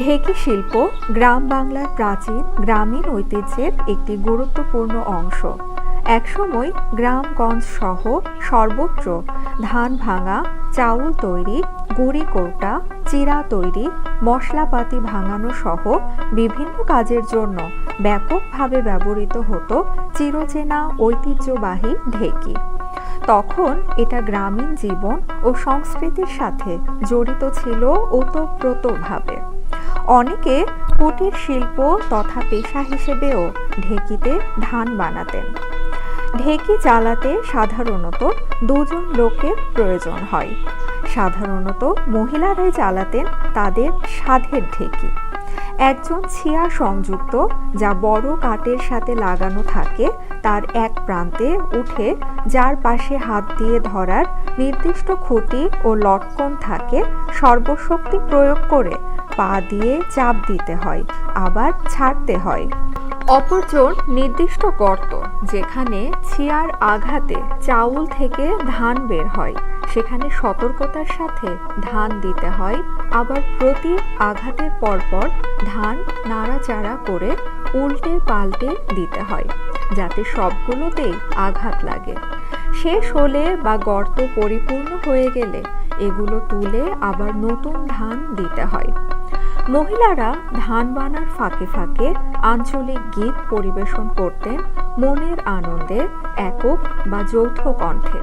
ঢেকি শিল্প গ্রাম বাংলার প্রাচীন, গ্রামীণ ঐতিহ্যের একটি গুরুত্বপূর্ণ অংশ। একসময় গ্রামগঞ্জ সহ সর্বত্র ধান ভাঙা, চাউল তৈরি, গুড়ি কৌটা, চিরা তৈরি, মশলাপাতি ভাঙানো সহ বিভিন্ন কাজের জন্য ব্যাপকভাবে ব্যবহৃত হতো চিরচেনা ঐতিহ্যবাহী ঢেকি। তখন এটা গ্রামীণ জীবন ও সংস্কৃতির সাথে জড়িত ছিল ওতপ্রোতভাবে। অনেকে কুটির শিল্প তথা পেশা হিসেবেও ঢেকিতে ধান বানাতেন। ঢেকি চালাতে সাধারণত দুজন লোকের প্রয়োজন হয়। সাধারণত মহিলারাই চালাতেন তাদের সাধের ঢেকি। একজন ছিয়া সংযুক্ত, যা বড় কাঠের সাথে লাগানো থাকে, তার এক প্রান্তে উঠে যার পাশে হাত দিয়ে ধরার নির্দিষ্ট খুঁটি ও লটকন থাকে সর্বশক্তি প্রয়োগ করে পা দিয়ে চাপ দিতে হয়, আবার ছাড়তে হয়। অপরজন নির্দিষ্ট গর্ত, যেখানে ছিয়ার আঘাতে চাউল থেকে ধান বের হয়। সেখানে সতর্কতার সাথে ধান দিতে হয়, আবার প্রতি আঘাতের পরপর ধান নাড়াচাড়া করে উল্টে পাল্টে দিতে হয়, যাতে সবগুলোতেই আঘাত লাগে। শেষ হলে বা গর্ত পরিপূর্ণ হয়ে গেলে এগুলো তুলে আবার নতুন ধান দিতে হয়। মহিলারা ধান বানার ফাঁকে ফাঁকে আঞ্চলিক গীত পরিবেশন করতেন মনের আনন্দে একক বা যৌথ কণ্ঠে।